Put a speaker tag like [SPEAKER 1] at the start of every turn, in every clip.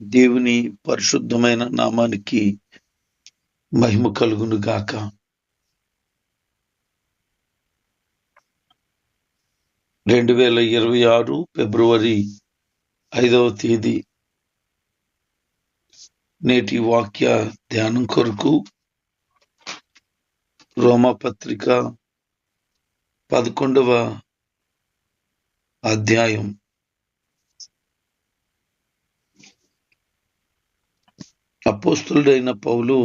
[SPEAKER 1] దేవుని పరిశుద్ధమైన నామానికి మహిమ కలుగును గాక రెండు వేల ఇరవై ఆరు ఫిబ్రవరి ఐదవ తేదీ నేటి వాక్య ధ్యానం కొరకు రోమపత్రిక పదకొండవ అధ్యాయం. అపోస్తుడైన పౌలు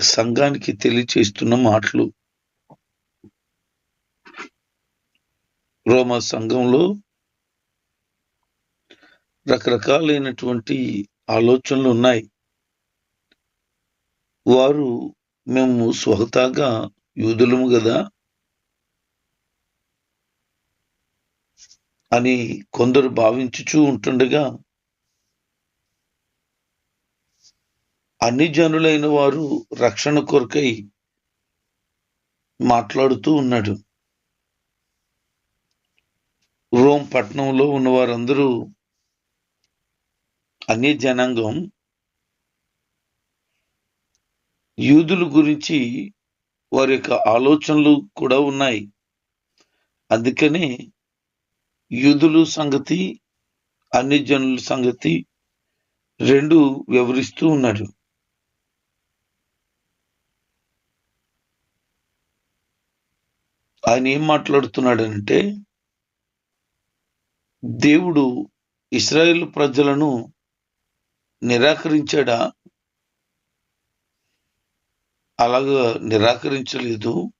[SPEAKER 1] సంఘానికి తెలియచేస్తున్న మాటలు. రోమా సంఘంలో రకరకాలైనటువంటి ఆలోచనలు ఉన్నాయి. వారు మేము స్వహతాగా యూదులము కదా అని కొందరు భావించుచూ ఉంటుండగా అన్ని జనులైన వారు రక్షణ కొరకై మాట్లాడుతూ ఉన్నాడు. రోమ్ పట్టణంలో ఉన్న వారందరూ అన్ని జనాంగం యూదుల గురించి వారి యొక్క ఆలోచనలు కూడా ఉన్నాయి. అందుకనే యూదులు సంగతి అన్ని జనుల సంగతి రెండు వివరిస్తూ ఉన్నాడు. ఆయన ఏం మాట్లాడుతున్నాడంటే దేవుడు ఇస్రాయేల్ ప్రజలను నిరాకరించాడా? అలాగా నిరాకరించలేదు.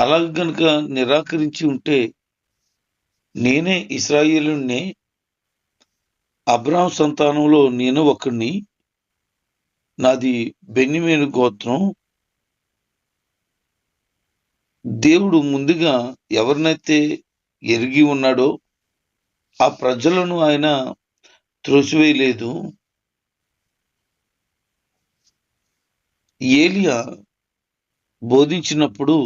[SPEAKER 1] అలాగ కనుక నిరాకరించి ఉంటే నేనే ఇస్రాయేలుని అబ్రాహం సంతానంలో నేను ఒకడిని నాది బెన్నిమేను గోత్రం. దేవుడు ముందుగా ఎవరినైతే ఎరిగి ఉన్నాడో ఆ ప్రజలను ఆయన త్రోసివేయలేదు. ఏలియా బోధించినప్పుడు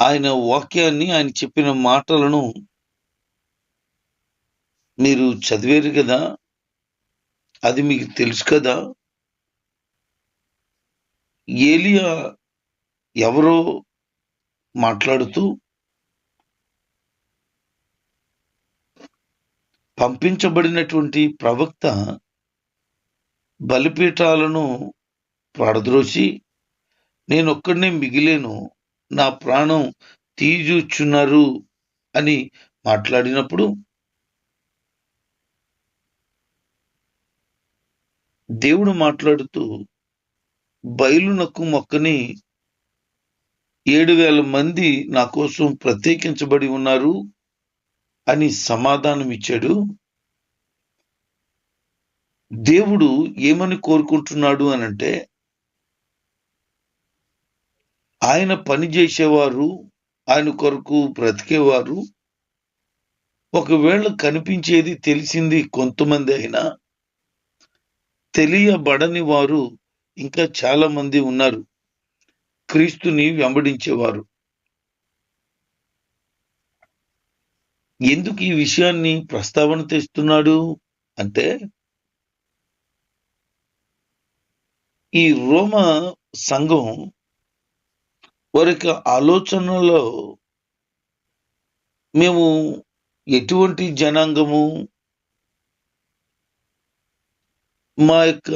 [SPEAKER 1] ఆయన వాక్యాన్ని ఆయన చెప్పిన మాటలను మీరు చదివేరు కదా? అది మీకు తెలుసు కదా? ఏలియా ఎవరో మాట్లాడుతూ పంపించబడినటువంటి ప్రవక్త బలిపీఠాలను పడద్రోసి నేనొక్కడనే మిగిలేను నా ప్రాణం తీజూచున్నారు అని మాట్లాడినప్పుడు దేవుడు మాట్లాడుతూ బయలునకు మొక్కని ఏడు వేల మంది నా కోసం ప్రత్యేకించబడి ఉన్నారు అని సమాధానం ఇచ్చాడు దేవుడు ఏమని కోరుకుంటున్నాడు అనంటే ఆయన పని చేసేవారు ఆయన కొరకు బ్రతికేవారు. ఒకవేళ కనిపించేది తెలిసింది కొంతమంది అయినా తెలియబడని వారు ఇంకా చాలా మంది ఉన్నారు. క్రీస్తుని వెంబడించేవారు. ఎందుకు ఈ విషయాన్ని ప్రస్తావన తెస్తున్నాడు అంటే ఈ రోమ సంఘం వారి యొక్క ఆలోచనలో మేము ఎటువంటి జనాంగము మా యొక్క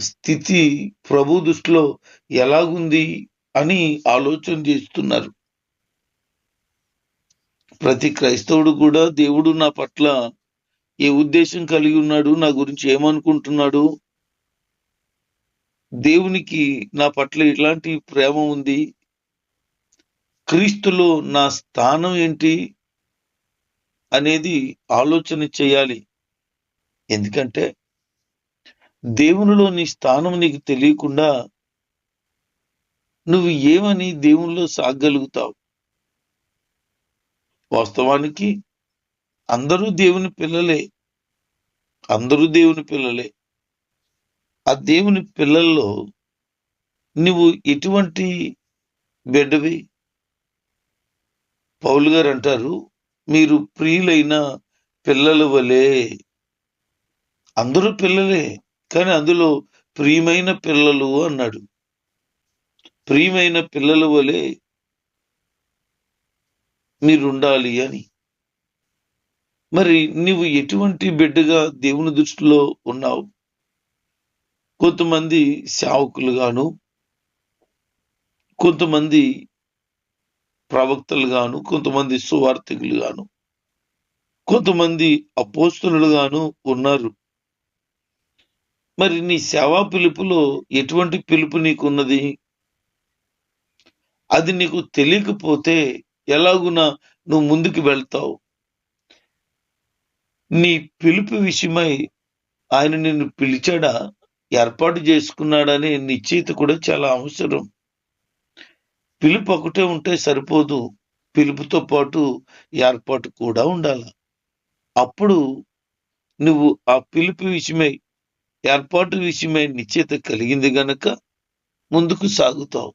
[SPEAKER 1] స్థితి ప్రభు దృష్టిలో ఎలాగుంది అని ఆలోచన చేస్తున్నారు. ప్రతి క్రైస్తవుడు కూడా దేవుడు నా పట్ల ఏ ఉద్దేశం కలిగి ఉన్నాడు నా గురించి ఏమనుకుంటున్నాడు? దేవునికి నా పట్ల ఇలాంటి ప్రేమ ఉంది? క్రీస్తులో నా స్థానం ఏంటి అనేది ఆలోచన చేయాలి. ఎందుకంటే దేవునిలో నీ స్థానం నీకు తెలియకుండా నువ్వు ఏమని దేవునిలో సాగలుగుతావు? వాస్తవానికి అందరూ దేవుని పిల్లలే. అందరూ దేవుని పిల్లలే. ఆ దేవుని పిల్లల్లో నువ్వు ఎటువంటి బిడ్డవి? పౌలు గారు అంటారు మీరు ప్రియులైన పిల్లల వలె అందరూ పిల్లలే కానీ అందులో ప్రియమైన పిల్లలు అన్నాడు. ప్రియమైన పిల్లల వలె మీరుండాలి అని. మరి నీవు ఎటువంటి బిడ్డగా దేవుని దృష్టిలో ఉన్నావు? కొంతమంది సేవకులుగాను కొంతమంది ప్రవక్తలుగాను కొంతమంది సువార్థికులుగాను కొంతమంది అపోస్తులుగాను ఉన్నారు. మరి నీ సేవా పిలుపులో ఎటువంటి పిలుపు నీకున్నది? అది నీకు తెలియకపోతే ఎలాగున నువ్వు ముందుకు వెళ్తావు? నీ పిలుపు విషయమై ఆయన నిన్ను పిలిచాడా? ఏర్పాటు చేసుకున్నాడనే నిశ్చయిత కూడా చాలా అవసరం. పిలుపు ఒకటే ఉంటే సరిపోదు. పిలుపుతో పాటు ఏర్పాటు కూడా ఉండాలి. అప్పుడు నువ్వు ఆ పిలుపు విషయమై ఏర్పాటు విషయమై నిశ్చయిత కలిగింది గనక ముందుకు సాగుతావు.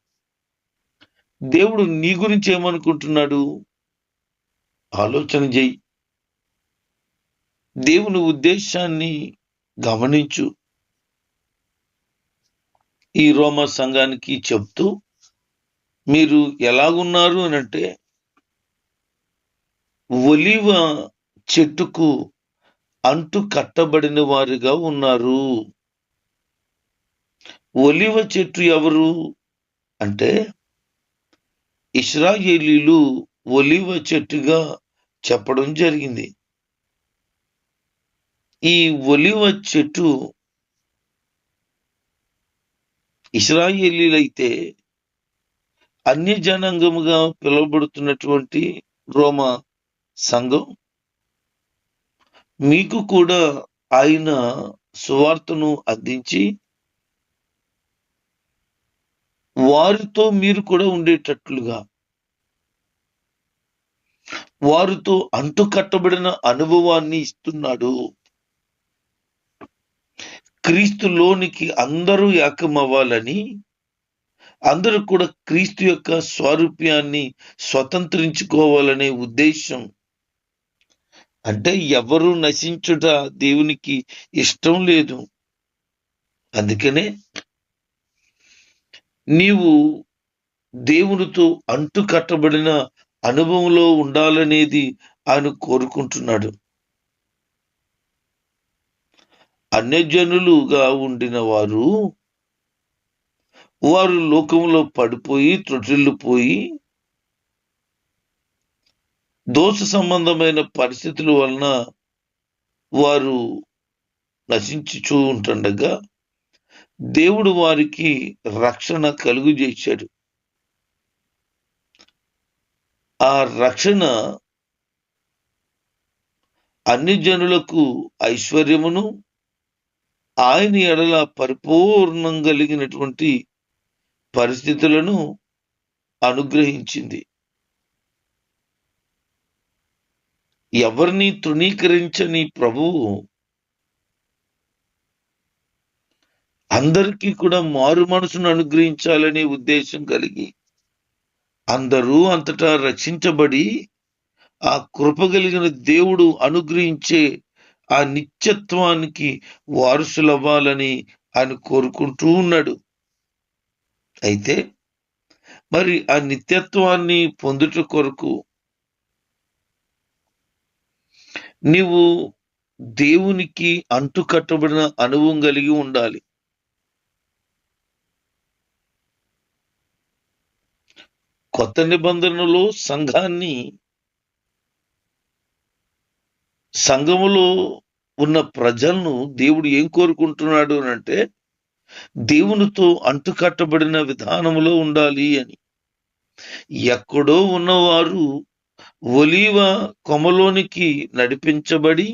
[SPEAKER 1] దేవుడు నీ గురించి ఏమనుకుంటున్నాడు? ఆలోచన చెయ్యి. దేవుని ఉద్దేశాన్ని గమనించు. ఈ రోమ సంఘానికి చెప్తూ మీరు ఎలాగున్నారు అని అంటే ఒలివ చెట్టుకు అంటు కట్టబడిన వారిగా ఉన్నారు. ఒలివ చెట్టు ఎవరు అంటే ఇస్రాయేలీలు ఒలివ చెట్టుగా చెప్పడం జరిగింది. ఈ ఒలివ చెట్టు ఇస్రాయేలీలైతే అన్య జనాంగముగా పిలువబడుతున్నటువంటి రోమ సంఘం మీకు కూడా ఆయన సువార్తను అందించి వారితో మీరు కూడా ఉండేటట్లుగా వారితో అంటుకట్టబడిన అనుభవాన్ని ఇస్తున్నాడు. క్రీస్తులోనికి అందరూ ఏకమవ్వాలని అందరూ కూడా క్రీస్తు యొక్క స్వారూప్యాన్ని స్వతంత్రించుకోవాలనే ఉద్దేశం. అంటే ఎవరు నశించుట దేవునికి ఇష్టం లేదు. అందుకనే నీవు దేవునితో అంటు కట్టబడిన అనుభవంలో ఉండాలనేది ఆయన కోరుకుంటున్నాడు. అన్యజనులుగా ఉండిన వారు వారు లోకంలో పడిపోయి త్రొట్టిల్లిపోయి దోష సంబంధమైన పరిస్థితుల వలన వారు నశించుచూ ఉంటుండగా దేవుడు వారికి రక్షణ కలుగు చేశాడు. ఆ రక్షణ అన్ని జనులకు ఐశ్వర్యమును ఆయన ఎడల పరిపూర్ణం కలిగినటువంటి పరిస్థితులను అనుగ్రహించింది. ఎవరిని తృణీకరించని ప్రభువు అందరికీ కూడా మారు మనసును అనుగ్రహించాలనే ఉద్దేశం కలిగి అందరూ అంతటా రక్షించబడి ఆ కృప కలిగిన దేవుడు అనుగ్రహించే ఆ నిత్యత్వానికి వారసులవ్వాలని ఆయన కోరుకుంటూ ఉన్నాడు. అయితే మరి ఆ నిత్యత్వాన్ని పొందుట కొరకు నీవు దేవునికి అంటుకట్టబడిన అనుభవం కలిగి ఉండాలి. కొత్త నిబంధనలో సంఘాన్ని సంఘములో ఉన్న ప్రజలను దేవుడు ఏం కోరుకుంటున్నాడు అని అంటే దేవునితో అంటుకట్టబడిన విధానములో ఉండాలి అని. ఎక్కడో ఉన్నవారు ఒలీవ కొమలోనికి నడిపించబడి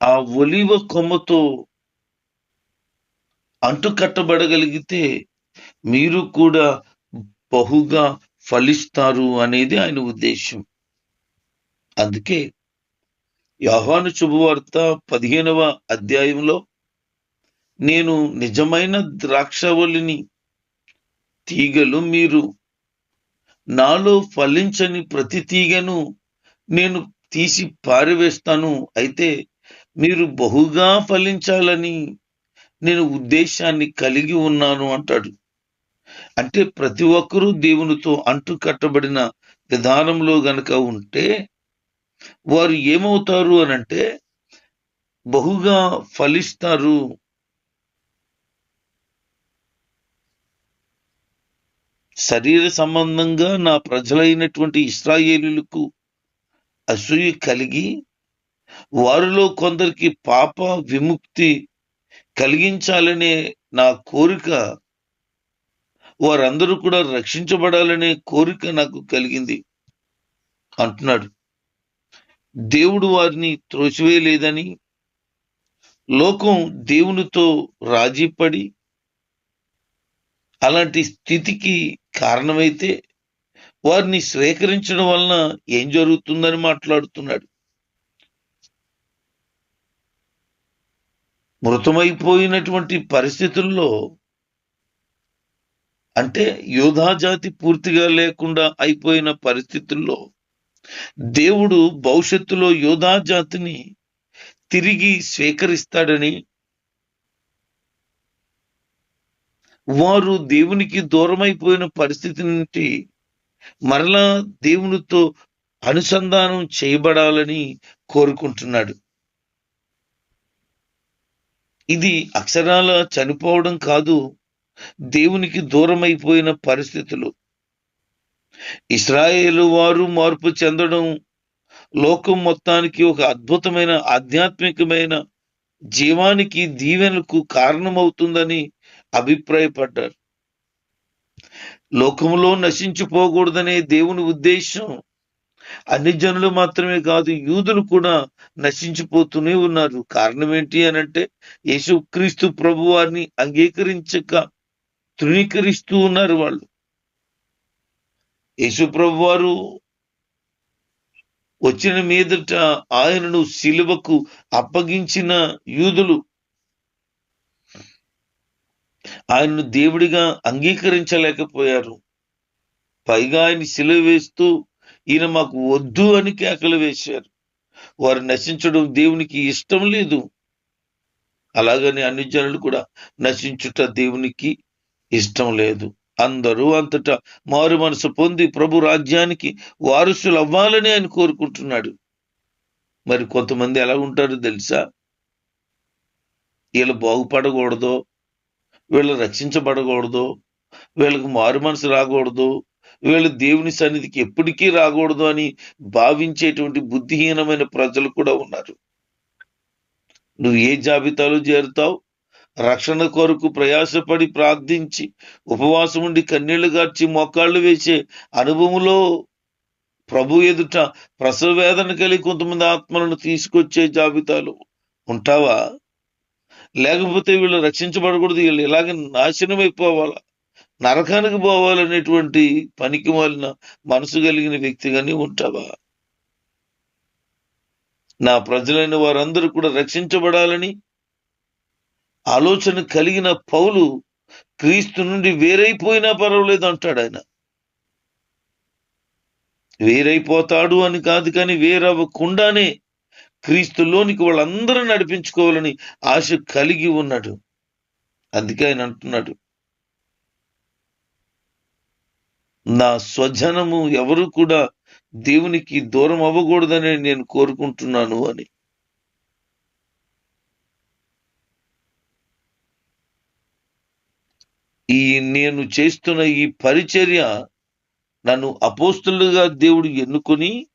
[SPEAKER 1] ఆ ఒలివ కొమ్మతో అంటుకట్టబడగలిగితే మీరు కూడా బహుగా ఫలిస్తారు అనేది ఆయన ఉద్దేశం అందుకే యోహాను శుభవార్త పదిహేనవ అధ్యాయంలో నేను నిజమైన ద్రాక్షవల్లిని తీగలు మీరు నాలో ఫలించని ప్రతి తీగను నేను తీసి పారివేస్తాను. అయితే మీరు బహుగా ఫలించాలని నేను ఉద్దేశాన్ని కలిగి ఉన్నాను అంటాడు. అంటే ప్రతి ఒక్కరూ దేవునితో అంటు కట్టబడిన విధానంలో గనక ఉంటే వారు ఏమవుతారు అనంటే బహుగా ఫలిస్తారు. శరీర సంబంధంగా నా ప్రజలైనటువంటి ఇస్రాయేలులకు అసూయ కలిగి వారిలో కొందరికి పాప విముక్తి కలిగించాలనే నా కోరిక వారందరూ కూడా రక్షించబడాలనే కోరిక నాకు కలిగింది. అంటున్నాడు. దేవుడు వారిని త్రోసివేయలేదని లోకం దేవునితో రాజీపడి అలాంటి స్థితికి కారణమైతే వారిని స్వీకరించడం వలన ఏం జరుగుతుందని మాట్లాడుతున్నాడు. మృతమైపోయినటువంటి పరిస్థితుల్లో అంటే యోధాజాతి పూర్తిగా లేకుండా అయిపోయిన పరిస్థితుల్లో దేవుడు భవిష్యత్తులో యోధాజాతిని తిరిగి స్వీకరిస్తాడని వారు దేవునికి దూరమైపోయిన పరిస్థితి నుండి మరలా దేవునితో అనుసంధానం చేయబడాలని కోరుకుంటున్నాడు. ఇది అక్షరాల చనిపోవడం కాదు దేవునికి దూరమైపోయిన పరిస్థితులు. ఇస్రాయేలు వారు మార్పు చెందడం లోకం మొత్తానికి ఒక అద్భుతమైన ఆధ్యాత్మికమైన జీవానికి దీవెనలకు కారణమవుతుందని అభిప్రాయపడ్డారు. లోకములో నశించిపోకూడదనే దేవుని ఉద్దేశం అన్ని జనులు మాత్రమే కాదు యూదులు కూడా నశించిపోతూనే ఉన్నారు. కారణం ఏంటి అని అంటే యేసుక్రీస్తు ప్రభువారిని అంగీకరించక తృణీకరిస్తూ ఉన్నారు వాళ్ళు. యేసు వారు వచ్చిన మీదట ఆయనను శిలువకు అప్పగించిన యూదులు ఆయనను దేవుడిగా అంగీకరించలేకపోయారు. పైగా ఆయన శిలువ వేస్తూ ఈయన మాకు వద్దు అని కేకలు వేశారు. వారు నశించడం దేవునికి ఇష్టం లేదు. అలాగని అన్ని జనులు కూడా నశించుట దేవునికి ఇష్టం లేదు. అందరూ అంతటా మారు మనసు పొంది ప్రభు రాజ్యానికి వారసులు అవ్వాలని ఆయన కోరుకుంటున్నాడు. మరి కొంతమంది ఎలా ఉంటారో తెలుసా? వీళ్ళు బాగుపడకూడదు వీళ్ళు రక్షించబడకూడదు వీళ్ళకి మారు మనసు రాకూడదు వీళ్ళు దేవుని సన్నిధికి ఎప్పటికీ రాకూడదు అని భావించేటువంటి బుద్ధిహీనమైన ప్రజలు కూడా ఉన్నారు. నువ్వు ఏ జాబితాలో చేరుతావు? రక్షణ కొరకు ప్రయాసపడి ప్రార్థించి ఉపవాసం ఉండి కన్నీళ్ళు గార్చి మోకాళ్ళు వేసే అనుభవంలో ప్రభు ఎదుట ప్రసవ వేదన కలిగి కొంతమంది ఆత్మలను తీసుకొచ్చే జాబితాలు ఉంటావా? లేకపోతే వీళ్ళు రక్షించబడకూడదు వీళ్ళు ఇలాగే నాశనం అయిపోవాలా? నరకానికి పోవాలనేటువంటి పనికి మాలిన మనసు కలిగిన వ్యక్తిగానే ఉంటావా? నా ప్రజలైన వారందరూ కూడా రక్షించబడాలని ఆలోచన కలిగిన పౌలు క్రీస్తు నుండి వేరైపోయినా పర్వాలేదు అంటాడు ఆయన. వేరైపోతాడు అని కాదు కానీ వేరవ్వకుండానే క్రీస్తులోనికి వాళ్ళందరూ నడిపించుకోవాలని ఆశ కలిగి ఉన్నాడు. అందుకే ఆయన అంటున్నాడు నా స్వజనము ఎవరు కూడా దేవునికి దూరం అవ్వకూడదని నేను కోరుకుంటున్నాను అని. ఈ నేను చేస్తున్న ఈ పరిచర్య నన్ను అపోస్తులుగా దేవుడు ఎన్నుకొని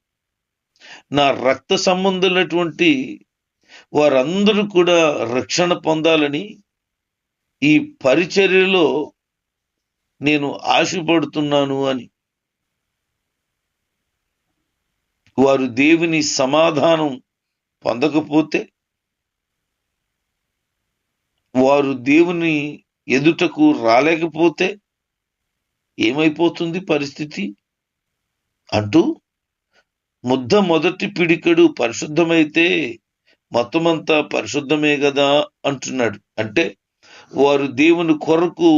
[SPEAKER 1] నా రక్త సంబంధులైనటువంటి వారందరూ కూడా రక్షణ పొందాలని ఈ పరిచర్యలో నేను ఆశపడుతున్నాను అని. వారు దేవుని సమాధానం పొందకపోతే వారు దేవుని ఎదుటకు రాలేకపోతే ఏమైపోతుంది పరిస్థితి? అంటూ ముద్ద మొదటి పిడికెడు పరిశుద్ధమైతే మొత్తం అంతా పరిశుద్ధమే కదా అంటున్నాడు. అంటే వారు దేవుని కొరకు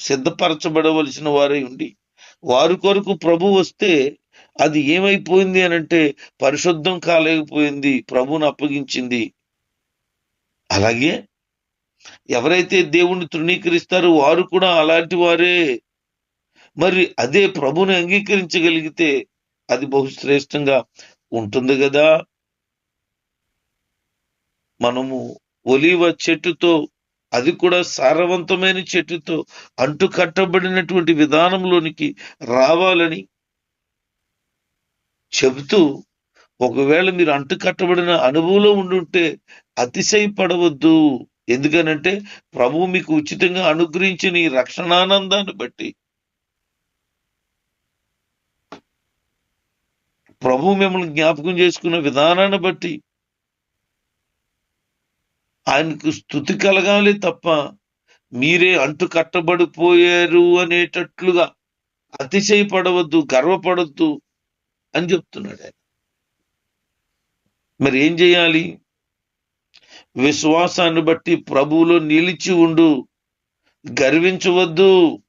[SPEAKER 1] సిద్ధపరచబడవలసిన వారై ఉండి వారి కొరకు ప్రభు వస్తే అది ఏమైపోయింది అని అంటే పరిశుద్ధం కాలేకపోయింది ప్రభువును అప్పగించింది. అలాగే ఎవరైతే దేవుణ్ణి తృణీకరిస్తారో వారు కూడా అలాంటి వారే. మరి అదే ప్రభుని అంగీకరించగలిగితే అది బహుశ్రేష్టంగా ఉంటుంది కదా. మనము ఒలివ చెట్టుతో అది కూడా సారవంతమైన చెట్టుతో అంటు కట్టబడినటువంటి విధానంలోనికి రావాలని చెబుతూ ఒకవేళ మీరు అంటు కట్టబడిన అనుభవంలో ఉండుంటే అతిశయపడవద్దు. ఎందుకనంటే ప్రభువు మీకు ఉచితంగా అనుగ్రహించిన ఈ రక్షణానందాన్ని బట్టి. ప్రభు మిమ్మల్ని జ్ఞాపకం చేసుకున్న విధానాన్ని బట్టి. ఆయనకు స్థుతి కలగాలి తప్ప మీరే అంటు కట్టబడిపోయారు అనేటట్లుగా అతిశయపడవద్దు గర్వపడద్దు అని చెప్తున్నాడు ఆయన. మరి ఏం చేయాలి? విశ్వాసాన్ని బట్టి ప్రభువులో నిలిచి ఉండు. గర్వించవద్దు.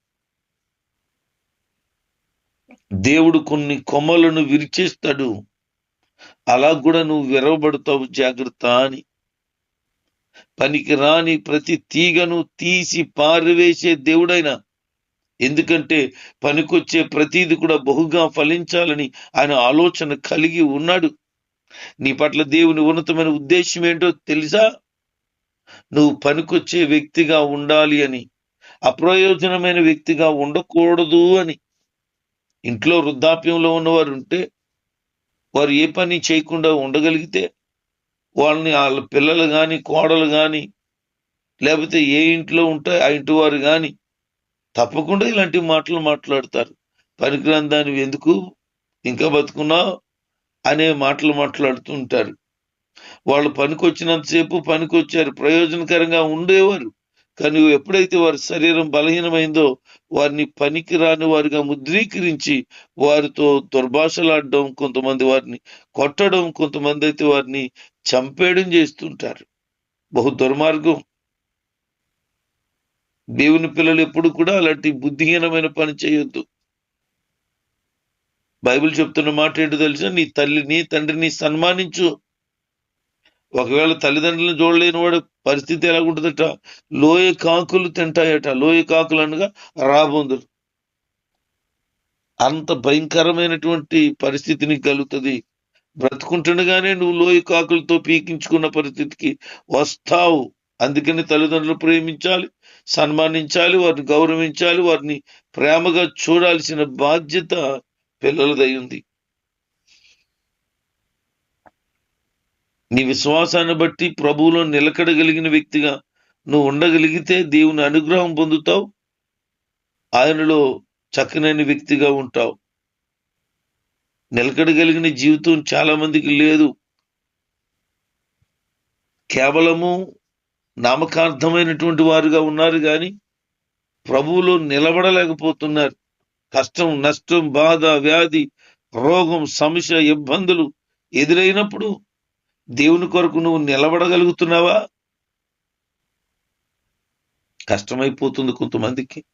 [SPEAKER 1] దేవుడు కొన్ని కొమ్మలను విరిచేస్తాడు. అలా కూడా నువ్వు విరవబడతావు జాగ్రత్త అని. పనికి రాని ప్రతి తీగను తీసి పారివేసే దేవుడైన. ఎందుకంటే పనికొచ్చే ప్రతీది కూడా బహుగా ఫలించాలని ఆయన ఆలోచన కలిగి ఉన్నాడు. నీ పట్ల దేవుని ఉన్నతమైన ఉద్దేశం ఏంటో తెలుసా? నువ్వు పనికొచ్చే వ్యక్తిగా ఉండాలి అని అప్రయోజనమైన వ్యక్తిగా ఉండకూడదు అని. ఇంట్లో వృద్ధాప్యంలో ఉన్నవారు ఉంటే వారు ఏ పని చేయకుండా ఉండగలిగితే వాళ్ళని వాళ్ళ పిల్లలు కానీ కోడలు కానీ లేకపోతే ఏ ఇంట్లో ఉంటే ఆ ఇంటి వారు కానీ తప్పకుండా ఇలాంటి మాటలు మాట్లాడతారు. పనికిరాని దానివి ఎందుకు ఇంకా బతుకున్నావు? అనే మాటలు మాట్లాడుతుంటారు వాళ్ళు పనికొచ్చినంతసేపు పనికొచ్చారు. ప్రయోజనకరంగా ఉండేవారు. కానీ ఎప్పుడైతే వారి శరీరం బలహీనమైందో వారిని పనికి రాని వారిగా ముద్రీకరించి వారితో దుర్భాషలాడడం కొంతమంది వారిని కొట్టడం కొంతమంది అయితే వారిని చంపేయడం చేస్తుంటారు. బహు దుర్మార్గం. దేవుని పిల్లలు ఎప్పుడు కూడా అలాంటి బుద్ధిహీనమైన పని చేయొద్దు. బైబిల్ చెప్తున్న మాట ఏంటో తెలుసు? నీ తల్లిని తండ్రిని సన్మానించు. ఒకవేళ తల్లిదండ్రులను చూడలేని వాడు పరిస్థితి ఎలాగుంటుందట? లోయ కాకులు తింటాయట. లోయ కాకులు అనగా రాబోందులు అంత భయంకరమైనటువంటి పరిస్థితిని కలుగుతుంది. బ్రతుకుంటుండగానే నువ్వు లోయ కాకులతో పీకించుకున్న పరిస్థితికి వస్తావు. అందుకని తల్లిదండ్రులు ప్రేమించాలి సన్మానించాలి వారిని గౌరవించాలి వారిని ప్రేమగా చూడాల్సిన బాధ్యత పిల్లలదై ఉంది నీ విశ్వాసాన్ని బట్టి ప్రభువులో నిలకడగలిగిన వ్యక్తిగా నువ్వు ఉండగలిగితే దేవుని అనుగ్రహం పొందుతావు. ఆయనలో చక్కనైన వ్యక్తిగా ఉంటావు. నిలకడగలిగిన జీవితం చాలా మందికి లేదు. కేవలము నామకార్థమైనటువంటి వారుగా ఉన్నారు కానీ ప్రభువులో నిలబడలేకపోతున్నారు. కష్టం నష్టం బాధ వ్యాధి రోగం సమస్య ఇబ్బందులు ఎదురైనప్పుడు దేవుని కొరకు నువ్వు నిలబడగలుగుతున్నావా? కష్టమైపోతుంది కొంతమందికి.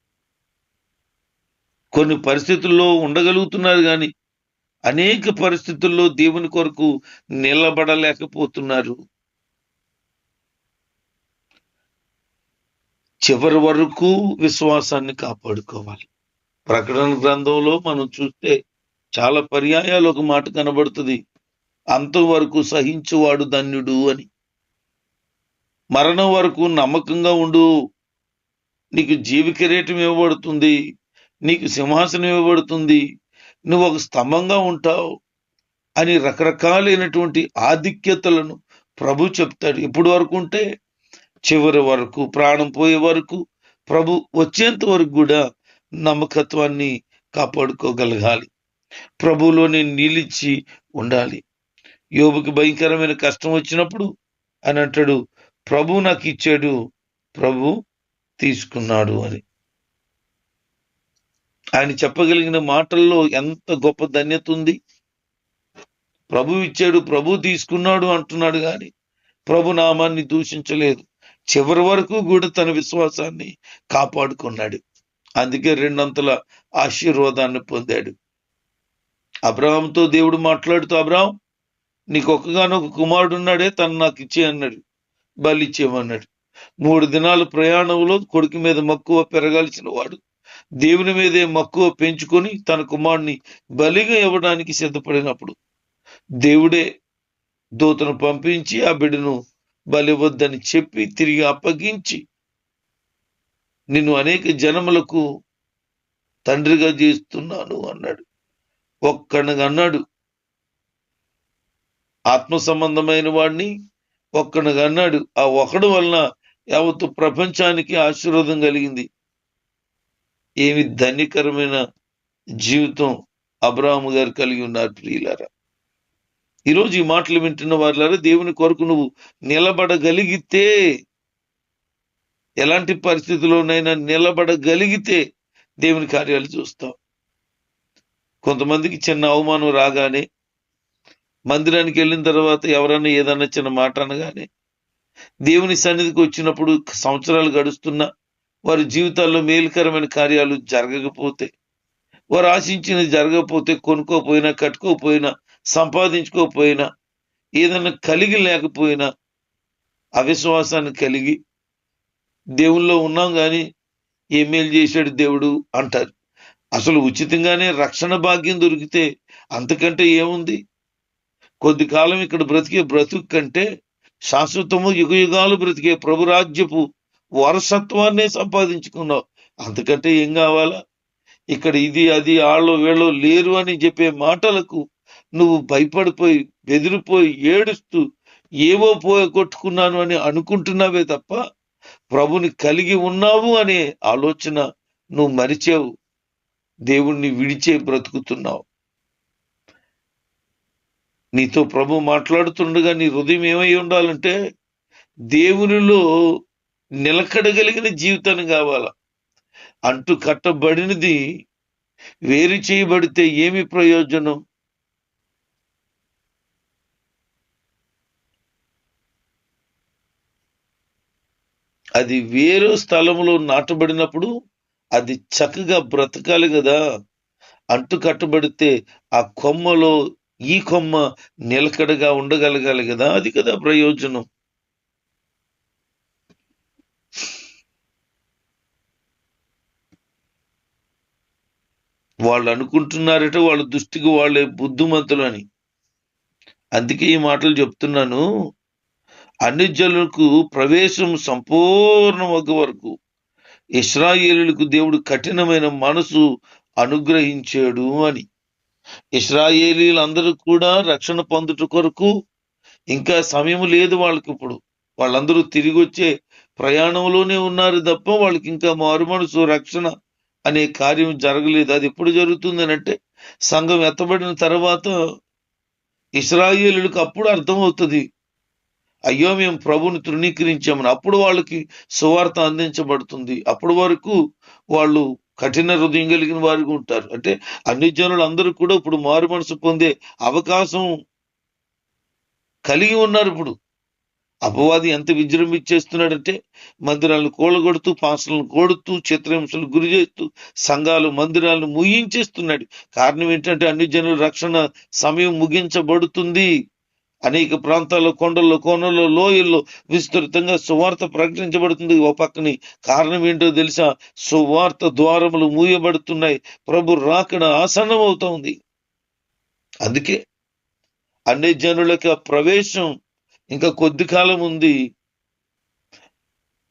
[SPEAKER 1] కొన్ని పరిస్థితుల్లో ఉండగలుగుతున్నారు కానీ అనేక పరిస్థితుల్లో దేవుని కొరకు నిలబడలేకపోతున్నారు. చివరి వరకు విశ్వాసాన్ని కాపాడుకోవాలి. ప్రకటన గ్రంథంలో మనం చూస్తే చాలా పర్యాయాలు ఒక మాట కనబడుతుంది. అంతవరకు సహించువాడు ధన్యుడు అని. మరణం వరకు నమ్మకంగా ఉండు. నీకు జీవ కిరీటం ఇవ్వబడుతుంది. నీకు సింహాసనం ఇవ్వబడుతుంది. నువ్వు ఒక స్తంభంగా ఉంటావు అని రకరకాలైనటువంటి ఆధిక్యతలను ప్రభు చెప్తాడు. ఇప్పుడు వరకు ఉంటే? చివరి వరకు ప్రాణం పోయే వరకు ప్రభు వచ్చేంత వరకు కూడా నమ్మకత్వాన్ని కాపాడుకోగలగాలి. ప్రభువులోనే నిలిచి ఉండాలి. యోబుకి భయంకరమైన కష్టం వచ్చినప్పుడు అని అంటాడు ప్రభు నాకు ఇచ్చాడు ప్రభు తీసుకున్నాడు అని. ఆయన చెప్పగలిగిన మాటల్లో ఎంత గొప్ప ధన్యత ఉంది. ప్రభు ఇచ్చాడు ప్రభు తీసుకున్నాడు అంటున్నాడు కానీ ప్రభు నామాన్ని దూషించలేదు. చివరి వరకు కూడా తన విశ్వాసాన్ని కాపాడుకున్నాడు. అందుకే రెండంతల ఆశీర్వాదాన్ని పొందాడు. అబ్రహాంతో దేవుడు మాట్లాడుతూ అబ్రహాం నీకు ఒక్కగానొక కుమారుడు ఉన్నాడే తను నాకు ఇచ్చే అన్నాడు బలి మూడు దినాల ప్రయాణంలో కొడుకు మీద మక్కువ పెరగాల్సిన వాడు దేవుని మీదే మక్కువ పెంచుకొని తన కుమారుని బలిగా ఇవ్వడానికి సిద్ధపడినప్పుడు దేవుడే దూతను పంపించి ఆ బిడ్డను బలివద్దని చెప్పి తిరిగి అప్పగించి నిన్ను అనేక జనములకు తండ్రిగా చేస్తున్నాను అన్నాడు. ఒక్కడిగా అన్నాడు. ఆత్మ సంబంధమైన వాడిని ఒక్కడిగా అన్నాడు. ఆ ఒకడు వలన యావత్తు ప్రపంచానికి ఆశీర్వాదం కలిగింది. ఏమి ధన్యకరమైన జీవితం అబ్రాహము గారు కలిగి ఉన్నారు ప్రియులారా. ఈరోజు ఈ మాటలు వింటున్న వారిలారా దేవుని కొరకు నువ్వు నిలబడగలిగితే ఎలాంటి పరిస్థితుల్లోనైనా నిలబడగలిగితే దేవుని కార్యాలు చూస్తాం. కొంతమందికి చిన్న అవమానం రాగానే మందిరానికి వెళ్ళిన తర్వాత ఎవరైనా ఏదన్నా చిన్న మాట అనగానే దేవుని సన్నిధికి వచ్చినప్పుడు సంవత్సరాలు గడుస్తున్నా వారి జీవితాల్లో మేలుకరమైన కార్యాలు జరగకపోతే వారు ఆశించినది జరగకపోతే కొనుక్కోపోయినా కట్టుకోపోయినా సంపాదించుకోకపోయినా ఏదైనా కలిగి లేకపోయినా అవిశ్వాసాన్ని కలిగి దేవుల్లో ఉన్నాం కానీ ఏ మేలు చేశాడు దేవుడు అంటారు. అసలు ఉచితంగానే రక్షణ భాగ్యం దొరికితే అంతకంటే ఏముంది? కొద్ది కాలం ఇక్కడ బ్రతికే బ్రతుకు కంటే శాశ్వతము యుగయుగాలు బ్రతికే ప్రభురాజ్యపు వారసత్వాన్నే సంపాదించుకున్నావు. అంతకంటే ఏం కావాలా? ఇక్కడ ఇది అది ఆళ్ళు వీళ్ళు లేరు అని చెప్పే మాటలకు నువ్వు భయపడిపోయి బెదిరిపోయి ఏడుస్తూ ఏవో పోగొట్టుకున్నాను అని అనుకుంటున్నావే తప్ప ప్రభుని కలిగి ఉన్నావు అనే ఆలోచన నువ్వు మరిచావు. దేవుణ్ణి విడిచే బ్రతుకుతున్నావు. నీతో ప్రభు మాట్లాడుతుండగా నీ హృదయం ఏమై ఉండాలంటే దేవునిలో నిలకడగలిగిన జీవితాన్ని కావాల? అంటు కట్టబడినది వేరు చేయబడితే ఏమి ప్రయోజనం? అది వేరే స్థలంలో నాటబడినప్పుడు అది చక్కగా బ్రతకాలి కదా. అంటు కట్టబడితే ఆ కొమ్మలో ఈ కొమ్మ నిలకడగా ఉండగలగాలి కదా. అది కదా ప్రయోజనం. వాళ్ళు అనుకుంటున్నారట వాళ్ళ దృష్టికి వాళ్ళే బుద్ధిమంతులు అని. అందుకే ఈ మాటలు చెప్తున్నాను. అన్ని జనులకు ప్రవేశం సంపూర్ణమగ్గ వరకు ఇస్రాయేలులకు దేవుడు కఠినమైన మనసు అనుగ్రహించాడు అని. ఇస్రాయేలీలందరూ కూడా రక్షణ పొందుట కొరకు ఇంకా సమయం లేదు వాళ్ళకి ఇప్పుడు. వాళ్ళందరూ తిరిగి వచ్చే ప్రయాణంలోనే ఉన్నారు తప్ప వాళ్ళకి ఇంకా మారు మనసు రక్షణ అనే కార్యం జరగలేదు. అది ఎప్పుడు జరుగుతుంది అంటే సంఘం ఎత్తబడిన తర్వాత ఇస్రాయేలులకు అప్పుడు అర్థమవుతుంది. అయ్యో మేము ప్రభుని తృణీకరించామని. అప్పుడు వాళ్ళకి సువార్త అందించబడుతుంది. అప్పటి వరకు వాళ్ళు కఠిన హృదయం కలిగిన వారికి ఉంటారు. అంటే అన్ని జనులు అందరూ కూడా ఇప్పుడు మారు మనసు పొందే అవకాశం కలిగి ఉన్నారు ఇప్పుడు. అపవాది ఎంత విజృంభించేస్తున్నాడంటే మందిరాలను కూలగొడుతూ పాసలను కొడుతూ చిత్రహింసలు గురి చేస్తూ సంఘాలు మందిరాలను ముగించేస్తున్నాడు కారణం ఏంటంటే అన్ని జనుల రక్షణ సమయం ముగించబడుతుంది. అనేక ప్రాంతాల్లో కొండల్లో కోనలు లోయల్లో విస్తృతంగా సువార్త ప్రకటించబడుతుంది. ఓ పక్కని కారణం ఏంటో తెలుసా? సువార్త ద్వారములు మూయబడుతున్నాయి. ప్రభు రాకడ ఆసన్నమవుతోంది అందుకే అన్ని జనులకి ఆ ప్రవేశం ఇంకా కొద్ది కాలం ఉంది.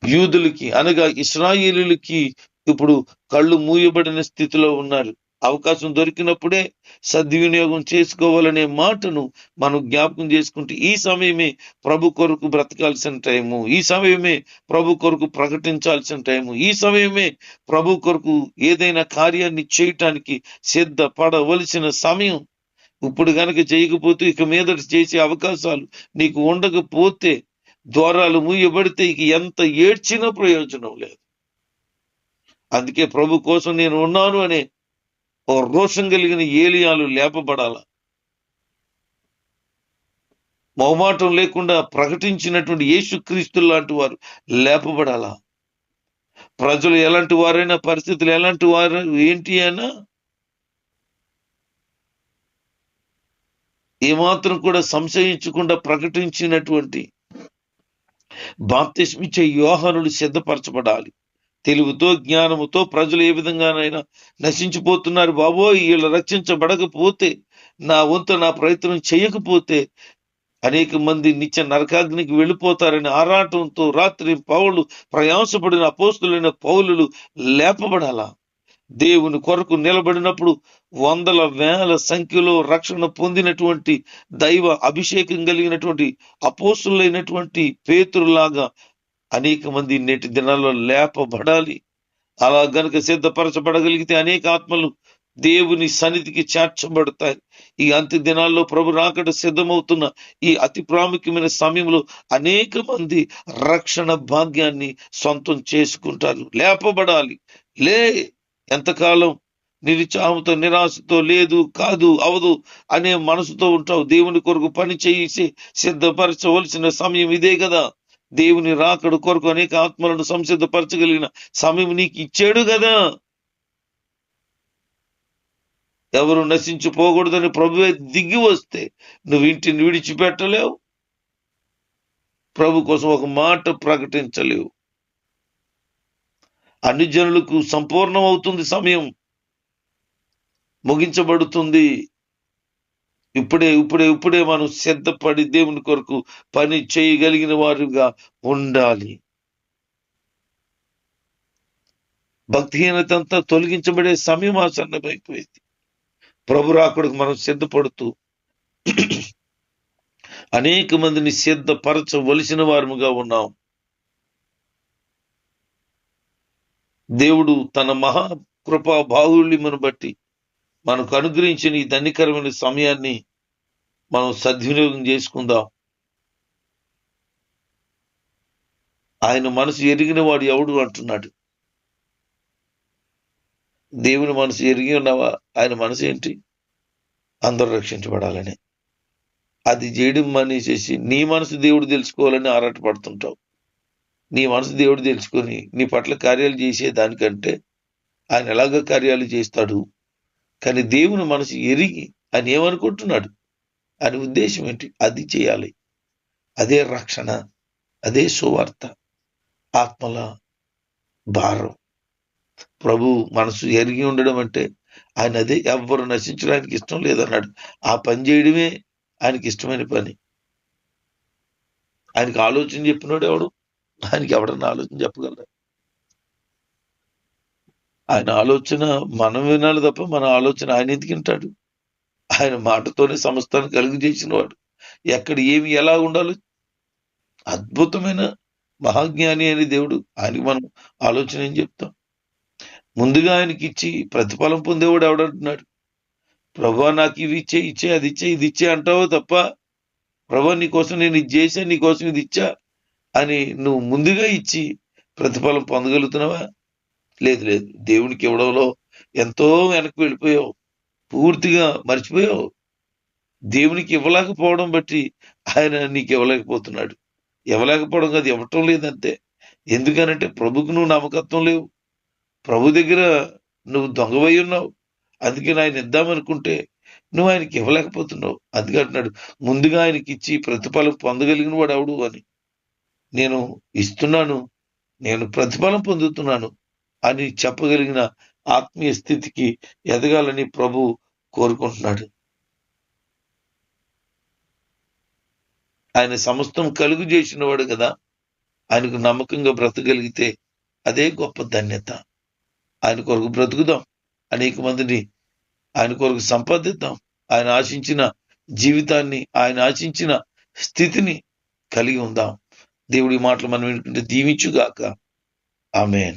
[SPEAKER 1] యూదులకి అనగా ఇస్రాయిలులకి ఇప్పుడు కళ్ళు మూయబడిన స్థితిలో ఉన్నారు. అవకాశం దొరికినప్పుడే సద్వినియోగం చేసుకోవాలనే మాటను మనం జ్ఞాపకం చేసుకుంటే ఈ సమయమే ప్రభు కొరకు బ్రతకాల్సిన టైము ఈ సమయమే ప్రభు కొరకు ప్రకటించాల్సిన టైము ఈ సమయమే ప్రభు కొరకు ఏదైనా కార్యాన్ని చేయటానికి సిద్ధపడవలసిన సమయం. ఇప్పుడు కనుక చేయకపోతే ఇక మీదట చేసే అవకాశాలు నీకు ఉండకపోతే ద్వారాలు మూయబడితే ఇక ఎంత ఏడ్చినా ప్రయోజనం లేదు. అందుకే ప్రభు కోసం నేను ఉన్నాను అనే ఓ రోషం కలిగిన ఏలియాలు లేపబడాల. మొహమాటం లేకుండా ప్రకటించినటువంటి యేసుక్రీస్తు లాంటి వారు లేపబడాలా. ప్రజలు ఎలాంటి వారైనా పరిస్థితులు ఎలాంటి వారు ఏంటి అయినా ఏమాత్రం కూడా సంశయించకుండా ప్రకటించినటువంటి బాప్తిస్మిచ్చే యోహానుడు సిద్ధపరచబడాలి. తెలుగుతో జ్ఞానముతో ప్రజలు ఏ విధంగానైనా నశించిపోతున్నారు బాబో వీళ్ళు రక్షించబడకపోతే నా వంతు నా ప్రయత్నం చేయకపోతే అనేక మంది నిత్య నరకాగ్నికి వెళ్ళిపోతారని ఆరాటంతో రాత్రి పౌలు ప్రయాసపడిన అపోస్తులైన పౌలులు లేపబడాలా. దేవుని కొరకు నిలబడినప్పుడు వందల వేల సంఖ్యలో రక్షణ పొందినటువంటి దైవ అభిషేకం కలిగినటువంటి అపోస్తులైనటువంటి పేతురులాగా అనేక మంది నేటి దినాల్లో లేపబడాలి. అలా గనుక సిద్ధపరచబడగలిగితే అనేక ఆత్మలు దేవుని సన్నిధికి చేర్చబడతాయి. ఈ అంత్య దినాల్లో ప్రభు రాకడ సిద్ధమవుతున్న ఈ అతి ప్రాముఖ్యమైన సమయంలో అనేక మంది రక్షణ భాగ్యాన్ని సొంతం చేసుకుంటారు. లేపబడాలి. లే ఎంతకాలం నిరుత్సాహంతో నిరాశతో లేదు కాదు అవదు అనే మనసుతో ఉంటావు. దేవుని కొరకు పని చేసి సిద్ధపరచవలసిన సమయం ఇదే కదా. దేవుని రాకడు కొరకు అనేక ఆత్మలను సంసిద్ధపరచగలిగిన సమయం నీకు ఇచ్చాడు కదా. ఎవరు నశించిపోకూడదని ప్రభువే దిగి వస్తే నువ్వు ఇంటిని విడిచిపెట్టలేవు. ప్రభు కోసం ఒక మాట ప్రకటించలేవు. అన్ని జనులకు సంపూర్ణం అవుతుంది సమయం. ముగించబడుతుంది. ఇప్పుడే ఇప్పుడే ఇప్పుడే మనం సిద్ధపడి దేవుని కొరకు పని చేయగలిగిన వారుగా ఉండాలి. భక్తిహీనత అంతా తొలగించబడే సమయం ఆసన్నమైపోయింది ప్రభు రాకుడికి మనం సిద్ధపడుతూ అనేక మందిని సిద్ధపరచవలసిన వారముగా ఉన్నాం. దేవుడు తన మహా కృపా బాహుళ్యమును బట్టి మనకు అనుగ్రహించిన ఈ దండికరమైన సమయాన్ని మనం సద్వినియోగం చేసుకుందాం. ఆయన మనసు ఎరిగిన వాడు ఎవడు అంటున్నాడు? దేవుని మనసు ఎరిగి ఉన్నావా? ఆయన మనసు ఏంటి? అందరూ రక్షించబడాలని. అది చేయడం మానేసేసి నీ మనసు దేవుడు తెలుసుకోవాలని ఆరాటపడుతుంటావు. నీ మనసు దేవుడు తెలుసుకొని నీ పట్ల కార్యాలు చేసే దానికంటే ఆయన ఎలాగ కార్యాలు చేస్తాడు? కానీ దేవుని మనసు ఎరిగి ఆయన ఏమనుకుంటున్నాడు? అని ఉద్దేశం ఏంటి? అది చేయాలి. అదే రక్షణ అదే సువార్త ఆత్మల భారం. ప్రభు మనసు ఎరిగి ఉండడం అంటే ఆయన అదే ఎవ్వరు నశించడానికి ఇష్టం లేదన్నాడు. ఆ పని చేయడమే ఆయనకి ఇష్టమైన పని. ఆయనకి ఆలోచన చెప్పినాడు ఎవడు? ఆయనకి ఎవడన్నా ఆలోచన చెప్పగలరా? ఆయన ఆలోచన మనం వినాలి తప్ప మన ఆలోచన ఆయన ఎందుకు వింటాడు? ఆయన మాటతోనే సమస్తాన్ని కలుగు చేసిన వాడు ఎక్కడ ఏమి ఎలా ఉండాలి అద్భుతమైన మహాజ్ఞాని అనే దేవుడు ఆయనకి మనం ఆలోచన ఏం చెప్తాం? ముందుగా ఆయనకి ఇచ్చి ప్రతిఫలం పొందేవాడు ఎవడంటున్నాడు? ప్రభా నాకు ఇవి ఇచ్చే ఇచ్చే అది ఇచ్చే ఇది ఇచ్చే అంటావో తప్ప? ప్రభా నీకోసం నేను ఇది చేశా నీకోసం ఇది ఇచ్చా అని నువ్వు ముందుగా ఇచ్చి ప్రతిఫలం పొందగలుగుతున్నావా? లేదు లేదు. దేవునికి ఇవ్వడంలో ఎంతో వెనక్కి వెళ్ళిపోయావు. పూర్తిగా మర్చిపోయావు. దేవునికి ఇవ్వలేకపోవడం బట్టి ఆయన నీకు ఇవ్వలేకపోతున్నాడు. ఇవ్వలేకపోవడం కాదు ఇవ్వటం లేదంతే ఎందుకనంటే ప్రభుకు నువ్వు నమ్మకత్వం లేవు. ప్రభు దగ్గర నువ్వు దొంగవై ఉన్నావు. అందుకే ఆయన ఇద్దామనుకుంటే నువ్వు ఆయనకి ఇవ్వలేకపోతున్నావు. అందుకే అంటున్నాడు ముందుగా ఆయనకి ఇచ్చి ప్రతిఫలం పొందగలిగిన వాడు అవడు అని. నేను ఇస్తున్నాను నేను ప్రతిఫలం పొందుతున్నాను. అని చెప్పగలిగిన ఆత్మీయ స్థితికి ఎదగాలని ప్రభు కోరుకుంటున్నాడు. ఆయన సమస్తం కలుగు చేసినవాడు కదా. ఆయనకు నమ్మకంగా బ్రతకగలిగితే అదే గొప్ప ధన్యత. ఆయన కొరకు బ్రతుకుదాం. అనేక మందిని ఆయన కొరకు సంపాదిద్దాం. ఆయన ఆశించిన జీవితాన్ని ఆయన ఆశించిన స్థితిని కలిగి ఉందాం. దేవుడి మాటలు మనం వినుకుంటే దీవించుగాక. ఆమెన్.